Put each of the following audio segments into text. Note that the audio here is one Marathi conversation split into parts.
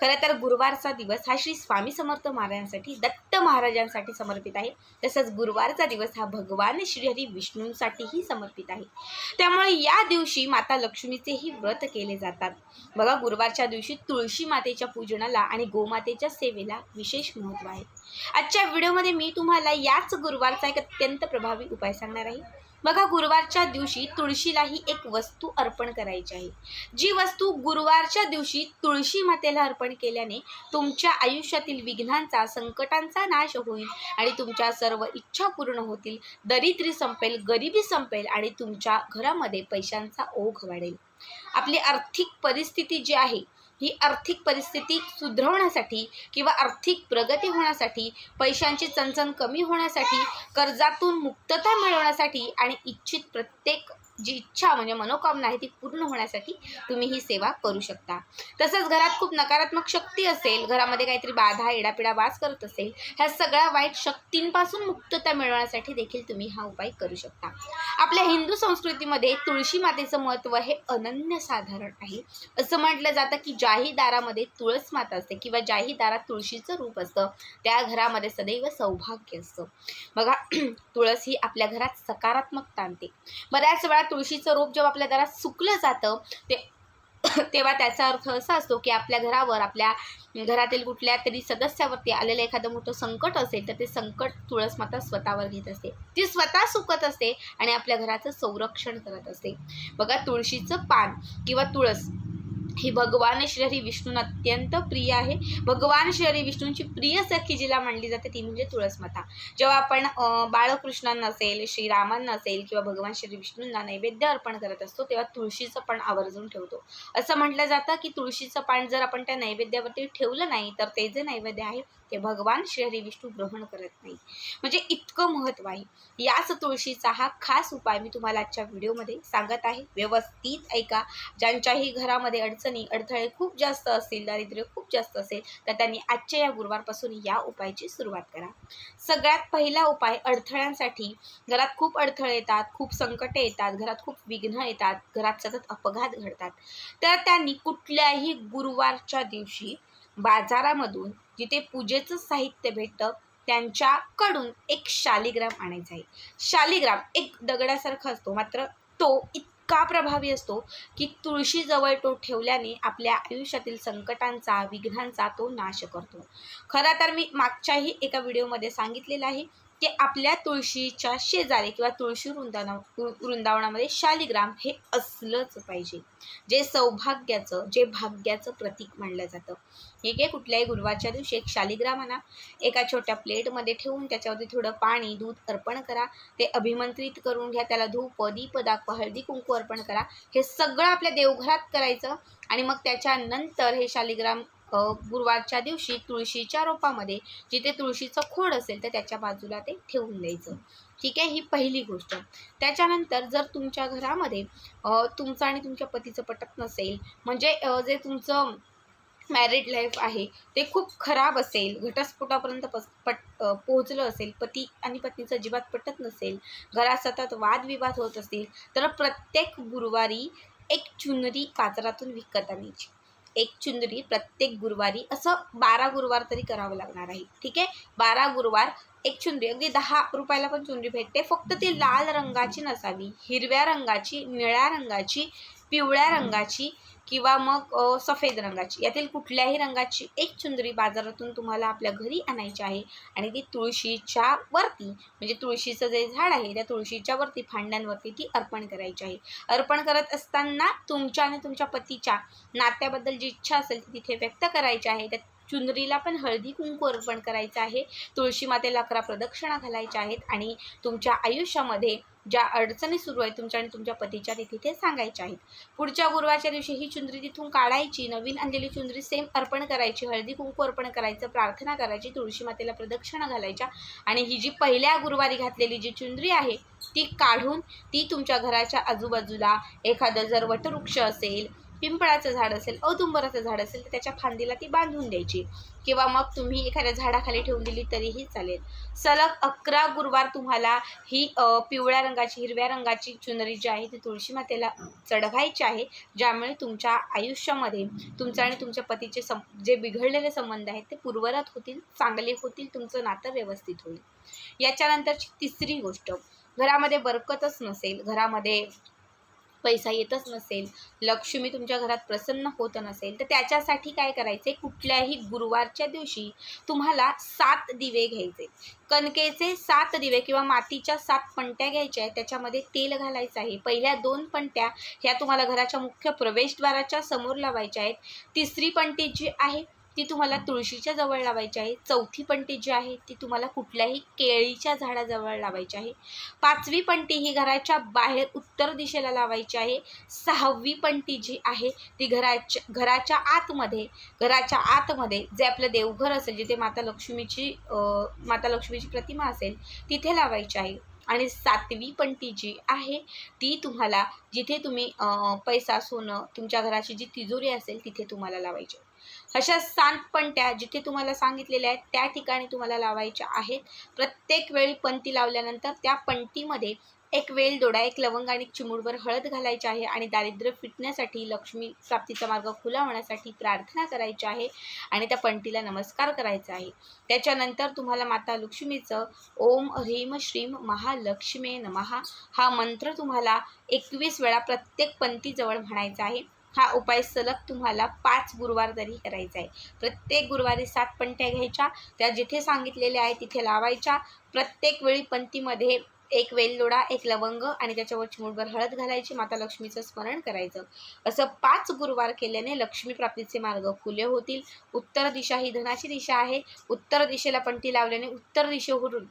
खरं तर गुरुवारचा दिवस हा श्री स्वामी समर्थ महाराजांसाठी दत्त महाराजांसाठी समर्पित आहे. तसंच गुरुवारचा दिवस हा भगवान श्रीहरी विष्णूंसाठीही समर्पित आहे. त्यामुळे या दिवशी माता लक्ष्मीचेही व्रत केले जातात. बघा गुरुवारच्या दिवशी तुळशी मातेच्या पूजनाला आणि गोमातेच्या सेवेला विशेष महत्त्व आहे. आजच्या व्हिडिओमध्ये मी तुम्हाला याच गुरुवारचा एक अत्यंत प्रभावी उपाय सांगणार आहे. बघा गुरुवारच्या दिवशी तुळशीलाही एक वस्तू अर्पण करायची आहे. जी वस्तू गुरुवारच्या दिवशी तुळशी मातेला अर्पण केल्याने तुमच्या आयुष्यातील विघ्नांचा संकटांचा नाश होईल आणि तुमच्या सर्व इच्छा पूर्ण होतील. दरिद्री संपेल गरिबी संपेल आणि तुमच्या घरामध्ये पैशांचा ओघ वाढेल. आपली आर्थिक परिस्थिती जी आहे ही आर्थिक परिस्थिती सुधरवण्यासाठी किंवा आर्थिक प्रगती होण्यासाठी पैशांची चणचण कमी होण्यासाठी कर्जातून मुक्तता मिळवण्यासाठी आणि इच्छित प्रत्येक जी इच्छा म्हणजे मनोकामना आहे ती पूर्ण होण्यासाठी तुम्ही ही सेवा करू शकता. तसंच घरात खूप नकारात्मक शक्ती असेल घरामध्ये काहीतरी बाधा एडापिडा वास करत असेल ह्या सगळ्या वाईट शक्तींपासून मुक्तता मिळवण्यासाठी देखील तुम्ही हा उपाय करू शकता. आपल्या हिंदू संस्कृतीमध्ये तुळशी मातेचं महत्त्व हे अनन्यसाधारण आहे. असं म्हटलं जातं की ज्याही दारामध्ये तुळस माता असते किंवा ज्याही दारात तुळशीचं रूप असतं त्या घरामध्ये सदैव सौभाग्य असतं. बघा तुळस ही आपल्या घरात सकारात्मकता आणते बऱ्याच वेळा तुळशीचं रोप जेव्हा आपल्या दारात सुकलं जातं ते तेव्हा त्याचा अर्थ असा असतो की आपल्या घरावर आपल्या घरातील कुठल्या तरी सदस्यावरती आलेलं एखादं मोठं संकट असेल तर ते संकट तुळस माता स्वतःवर घेत असते. ती स्वतः सुकत असते आणि आपल्या घराचं संरक्षण करत असते. बघा तुळशीचं पान किंवा तुळस ही भगवान श्री विष्णूंना अत्यंत प्रिय आहे. भगवान श्रीहरी विष्णूंची प्रिय सखी जिला मानली जाते ती म्हणजे तुळसमाता. जेव्हा आपण बाळकृष्णांना असेल श्रीरामांना असेल किंवा भगवान श्री विष्णूंना नैवेद्य अर्पण करत असतो तेव्हा तुळशीचं पण आवर्जून ठेवतो. असं म्हटलं जातं की तुळशीचं पान जर आपण त्या नैवेद्यावरती ठेवलं नाही तर ते जे नैवेद्य आहे ते भगवान श्री विष्णू ग्रहण करत नाही. म्हणजे इतकं महत्त्व आहे. याच तुळशीचा हा खास उपाय मी तुम्हाला आजच्या व्हिडिओमध्ये सांगत आहे. व्यवस्थित ऐका. ज्यांच्याही घरामध्ये अडचण अडथळे खूप जास्त असतील दारिद्र्य खूप जास्त असेल तर त्यांनी आजच्या या गुरुवारपासून या उपायाची सुरुवात करा. सगळ्यात पहिला उपाय अडथळ्यांसाठी. घरात खूप अडथळे येतात खूप संकटे येतात घरात खूप विघ्न येतात घरात सतत अपघात घडतात. तर त्यांनी कुठल्याही गुरुवारच्या दिवशी बाजारामधून जिथे पूजेचं साहित्य भेटतं त्यांच्याकडून एक शालिग्राम आणायचा आहे. शालिग्राम एक दगडासारखा असतो मात्र तो इतका प्रभावी असतो की तुळशीजवळ तो ठेवल्याने आपल्या आयुष्यातील संकटांचा विघ्नांचा तो नाश करतो. खरं तर मी मागच्याही एका व्हिडिओमध्ये सांगितलेलं आहे की आपल्या तुळशीच्या शेजारी किंवा तुळशी वृंदावना वृंदावनामध्ये शालिग्राम हे असलंच पाहिजे. जे सौभाग्याचं जे भाग्याचं प्रतीक मानलं जातं. ठीक आहे? कुठल्याही गुरुवारच्या दिवशी एक शालिग्राम आणा. एका छोट्या प्लेटमध्ये ठेवून त्याच्यावरती थोडं पाणी दूध अर्पण करा. ते अभिमंत्रित करून घ्या. त्याला धूप दीप दाखव. हळदी कुंकू अर्पण करा. हे सगळं आपल्या देवघरात करायचं आणि मग त्याच्यानंतर हे शालिग्राम गुरुवारच्या दिवशी तुळशीच्या रोपामध्ये जिथे तुळशीचं खोड असेल तर त्याच्या बाजूला ते ठेवून द्यायचं. ठीक आहे? ही पहिली गोष्ट. त्याच्यानंतर जर तुमच्या घरामध्ये तुमचं आणि तुमच्या पतीचं पटत नसेल म्हणजे जे तुमचं मॅरिड लाईफ आहे ते खूप खराब असेल घटस्फोटापर्यंत पस पट पोहोचलं असेल पती आणि पत्नीचं अजिबात पटत नसेल घरात सतत वादविवाद होत असतील तर प्रत्येक गुरुवारी एक चुनरी काजरातून विकत आणायची. एक चुंदरी प्रत्येक गुरुवारी असं बारा गुरुवार तरी करावं लागणार आहे. ठीक आहे? बारा गुरुवार एक चुंदरी. अगदी दहा रुपयाला पण चुंदरी भेटते. फक्त ती लाल रंगाची नसावी. हिरव्या रंगाची निळ्या रंगाची पिवळ्या रंगाची किंवा मग सफेद रंगाची. यातील कुठल्याही रंगाची एक चुंदरी बाजारातून तुम्हाला आपल्या घरी आणायची आहे आणि ती तुळशीच्या वरती म्हणजे तुळशीचं जे झाड आहे त्या तुळशीच्या वरती फांड्यांवरती ती अर्पण करायची आहे. अर्पण करत असताना तुमच्या आणि तुमच्या पतीच्या नात्याबद्दल जी इच्छा असेल ती तिथे व्यक्त करायची आहे. त्या चुनरीला पण हळदी कुंकू अर्पण करायचं आहे. तुळशी मातेला अकरा प्रदक्षिणा घालायच्या आहेत आणि तुमच्या आयुष्यामध्ये ज्या अडचणी सुरू आहेत तुमच्या आणि तुमच्या पतीच्या ते तिथे सांगायच्या आहेत. पुढच्या गुरुवारच्या दिवशी ही चुंदरी तिथून काढायची. नवीन आणलेली चुंदरी सेम अर्पण करायची. हळदी कुंकू अर्पण करायचं प्रार्थना करायची तुळशी मातेला प्रदक्षिणा घालायच्या आणि ही जी पहिल्या गुरुवारी घातलेली जी चुंदरी आहे ती काढून ती तुमच्या घराच्या आजूबाजूला एखादं जर वटवृक्ष असेल पिंपळाचं झाड असेल औदुंबराचं झाड असेल तर त्याच्या फांदीला ती बांधून द्यायची. किंवा मग तुम्ही एखाद्या झाडाखाली ठेवून दिली तरीही चालेल. सलग अकरा गुरुवार तुम्हाला ही पिवळ्या रंगाची हिरव्या रंगाची चुनरी जी आहे ती तुळशी मातेला चढवायची आहे. ज्यामुळे तुमच्या आयुष्यामध्ये तुमचं आणि तुमच्या पतीचे सं जे बिघडलेले संबंध आहेत ते पूर्वरत होतील चांगले होतील तुमचं नातं व्यवस्थित होईल. याच्यानंतरची तिसरी गोष्ट घरामध्ये बरकतच नसेल घरामध्ये पैसा येतच नसेल लक्ष्मी तुमच्या घरात प्रसन्न होत नसेल तर त्याच्यासाठी काय करायचे? कुठल्याही गुरुवारच्या दिवशी तुम्हाला सात दिवे घ्यायचे. कणकेचे सात दिवे किंवा मातीच्या सात पणत्या घ्यायच्या आहेत त्याच्यामध्ये तेल घालायचं आहे. पहिल्या दोन पणत्या ह्या तुम्हाला घराच्या मुख्य प्रवेशद्वाराच्या समोर लावायच्या आहेत. तिसरी पणती जी आहे ती तुम्हाला तुळशीच्या जवळ लावायची आहे. चौथी पंटी जी आहे ती तुम्हाला कुठल्याही केळीच्या झाडाजवळ लावायची आहे. पाचवी पंटी ही घराच्या बाहेर उत्तर दिशेला लावायची आहे. सहावी पंटी जी आहे ती घराच्या घराच्या आतमध्ये घराच्या आतमध्ये जे आपलं देवघर असेल जिथे माता लक्ष्मीची माता लक्ष्मीची प्रतिमा असेल तिथे लावायची आहे. आणि सातवी पंटी जी आहे ती तुम्हाला जिथे तुम्ही पैसा सोनं तुमच्या घराची जी तिजोरी असेल तिथे तुम्हाला लावायची अशा सात जिथे तुम्हाला सांगितलेल्या आहेत त्या ठिकाणी तुम्हाला लावायच्या आहेत. प्रत्येक वेळी पंती लावल्यानंतर त्या पंटीमध्ये एक वेल दोडा एक लवंग आणि चिमूडवर हळद घालायची आहे आणि दारिद्र्य फिटण्यासाठी लक्ष्मी प्राप्तीचा मार्ग खुला होण्यासाठी प्रार्थना करायची आहे आणि त्या पंटीला नमस्कार करायचा आहे. त्याच्यानंतर तुम्हाला माता लक्ष्मीचं ओम ह्रीम श्रीम महालक्ष्मे नमहा हा मंत्र तुम्हाला एकवीस वेळा प्रत्येक पंथीजवळ म्हणायचा आहे. हा उपाय सलग तुम्हाला पाच गुरुवार तरी करायचा आहे. प्रत्येक गुरुवारी सात पंट्या घ्यायच्या त्या जिथे सांगितलेल्या आहे तिथे लावायच्या. प्रत्येक वेळी पंथीमध्ये एक वेलदोडा एक लवंग आणि त्याच्यावर चिमुटभर हळद घालायची माता लक्ष्मीचं स्मरण करायचं. असं पाच गुरुवार केल्याने लक्ष्मी प्राप्तीचे मार्ग खुले होतील. उत्तर दिशा ही धनाची दिशा आहे. उत्तर दिशेला पंटी लावल्याने उत्तर दिशेवरून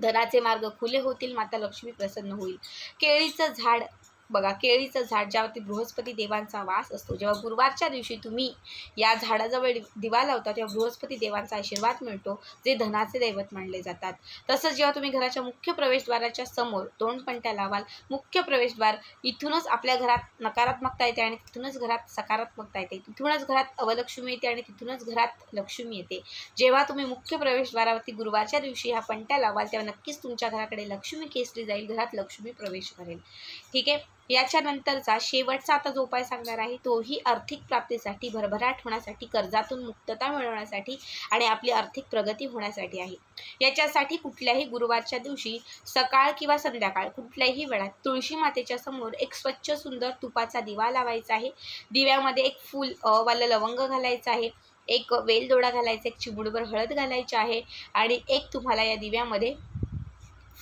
धनाचे मार्ग खुले होतील माता लक्ष्मी प्रसन्न होईल. केळीचं झाड बघा केळीचं झाड ज्यावरती बृहस्पती देवांचा वास असतो जेव्हा गुरुवारच्या दिवशी तुम्ही या झाडाजवळ दिवा लावता तेव्हा बृहस्पती देवांचा आशीर्वाद मिळतो जे धनाचे दैवत मानले जातात. तसंच जेव्हा तुम्ही घराच्या मुख्य प्रवेशद्वाराच्या समोर दोन पंट्या लावाल मुख्य प्रवेशद्वार इथूनच आपल्या घरात नकारात्मकता येते आणि तिथूनच घरात सकारात्मकता येते. तिथूनच घरात अवलक्ष्मी येते आणि तिथूनच घरात लक्ष्मी येते. जेव्हा तुम्ही मुख्य प्रवेशद्वारावरती गुरुवारच्या दिवशी ह्या पंट्या लावाल तेव्हा नक्कीच तुमच्या घराकडे लक्ष्मी केसरी जाईल घरात लक्ष्मी प्रवेश करेल. ठीक आहे? याच्यानंतरचा शेवटचा आता जो उपाय सांगणार आहे तोही आर्थिक प्राप्तीसाठी भरभराट होण्यासाठी कर्जातून मुक्तता मिळवण्यासाठी आणि आपली आर्थिक प्रगती होण्यासाठी आहे. याच्यासाठी कुठल्याही गुरुवारच्या दिवशी सकाळ किंवा संध्याकाळ कुठल्याही वेळात तुळशी मातेच्या समोर एक स्वच्छ सुंदर तुपाचा दिवा लावायचा आहे. दिव्यामध्ये एक फूल वाला वालं लवंग घालायचा आहे. एक वेलदोडा घालायचा एक चिमुडभर हळद घालायची आहे आणि एक तुम्हाला या दिव्यामध्ये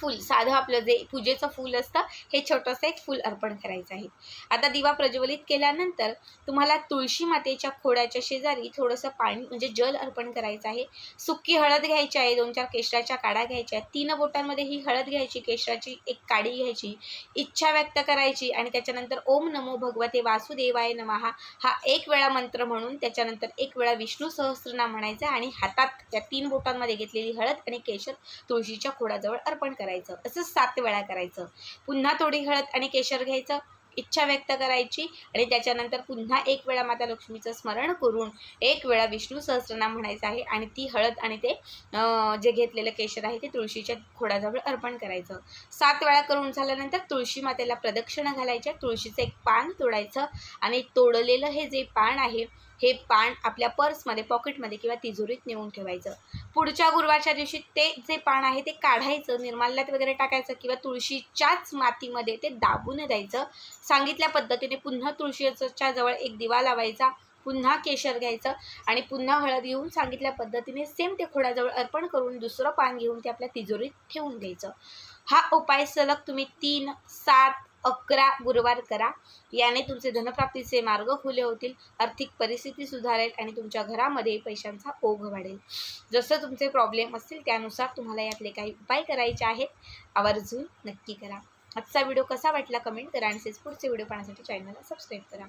फूल साधं आपलं जे पूजेचं फूल असतं हे छोटंसं एक फूल अर्पण करायचं आहे. आता दिवा प्रज्वलित केल्यानंतर तुम्हाला तुळशी मातेच्या खोड्याच्या शेजारी थोडंसं पाणी म्हणजे जल अर्पण करायचं आहे. सुकी हळद घ्यायची आहे दोन चार केशराच्या काड्या घ्यायच्या आहेत. तीन बोटांमध्ये ही हळद घ्यायची केशराची एक काडी घ्यायची इच्छा व्यक्त करायची आणि त्याच्यानंतर ओम नमो भगवते वासुदेवाय नमहा हा एक वेळा मंत्र म्हणून त्याच्यानंतर एक वेळा विष्णू सहस्रनाम म्हणायचं आणि हातात त्या तीन बोटांमध्ये घेतलेली हळद आणि केशर तुळशीच्या खोडाजवळ अर्पण करायचं. करायचं असं सात वेळा करायचं. पुन्हा थोडी हळद आणि केशर घ्यायचं इच्छा व्यक्त करायची आणि त्याच्यानंतर पुन्हा एक वेळा माता लक्ष्मीचं स्मरण करून एक वेळा विष्णू सहस्रनाम म्हणायचं आहे आणि ती हळद आणि ते जे घेतलेलं केशर आहे ते तुळशीच्या खोडाजवळ अर्पण करायचं. सात वेळा करून झाल्यानंतर तुळशी मातेला प्रदक्षिणा घालायच्या तुळशीचं एक पान तोडायचं आणि तोडलेलं हे जे पान आहे हे पान आपल्या पर्समध्ये पॉकेटमध्ये किंवा तिजोरीत नेऊन ठेवायचं. पुढच्या गुरुवारच्या दिवशी ते जे पान आहे ते काढायचं निर्माल्यात वगैरे टाकायचं किंवा तुळशीच्याच मातीमध्ये ते दाबून द्यायचं. सांगितल्या पद्धतीने पुन्हा तुळशीच्या जवळ एक दिवा लावायचा पुन्हा केशर घ्यायचं आणि पुन्हा हळद घेऊन सांगितल्या पद्धतीने सेम ते खोडाजवळ अर्पण करून दुसरं पान घेऊन ते आपल्या तिजोरीत ठेवून द्यायचं हा उपाय सलग तुम्ही तीन सात अकरा गुरुवार करा. याने तुमचे धनप्राप्तीचे मार्ग खुले होतील आर्थिक परिस्थिती सुधारेल आणि तुमच्या घरामध्ये पैशांचा ओघ वाढेल. जसं तुमचे प्रॉब्लेम असतील त्यानुसार तुम्हाला यातले काही उपाय करायचे आहेत आवर्जून नक्की करा. आजचा व्हिडिओ कसा वाटला कमेंट करा आणि पुढचे व्हिडिओ पाहण्यासाठी चॅनलला सबस्क्राईब करा.